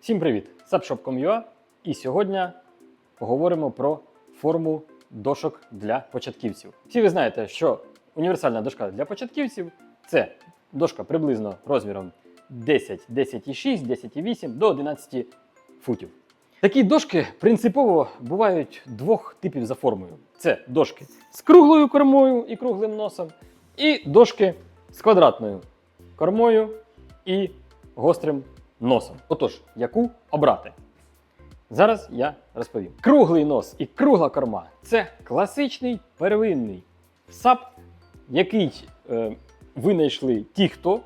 Всім привіт! Sapshop.com.ua і сьогодні поговоримо про форму дошок для початківців. Всі ви знаєте, що універсальна дошка для початківців це дошка приблизно розміром 10, 10,6, 10,8 до 11 футів. Такі дошки принципово бувають двох типів за формою: це дошки з круглою кормою і круглим носом, і дошки з квадратною кормою і гострим носом. Отож, яку обрати? Зараз я розповім. Круглий нос і кругла корма це класичний первинний сап, який е, винайшли ті, хто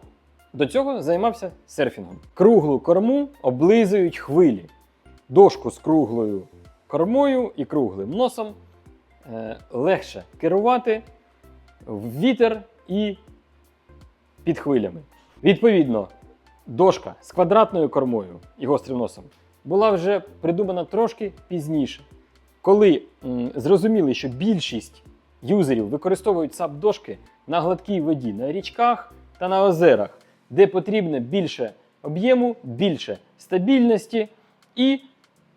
до цього займався серфінгом. Круглу корму облизують хвилі. Дошку з круглою кормою і круглим носом е, легше керувати в вітер і під хвилями. Відповідно, дошка з квадратною кормою і гострим носом була вже придумана трошки пізніше, коли м, зрозуміли, що більшість юзерів використовують сап-дошки на гладкій воді, на річках та на озерах, де потрібно більше об'єму, більше стабільності і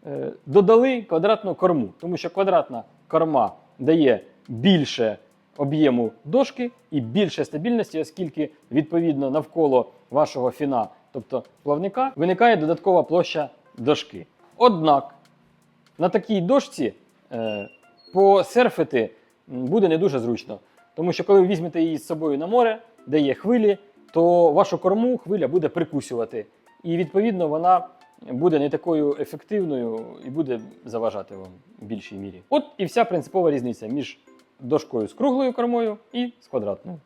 е, додали квадратну корму, тому що квадратна корма дає більше об'єму дошки і більше стабільності, оскільки відповідно навколо вашого фіна, тобто плавника, виникає додаткова площа дошки. Однак на такій дошці е, посерфити буде не дуже зручно, тому що коли ви візьмете її з собою на море, де є хвилі, то вашу корму хвиля буде прикусювати. І відповідно вона буде не такою ефективною і буде заважати вам в більшій мірі. От і вся принципова різниця між дошкою з круглою кормою і з квадратною.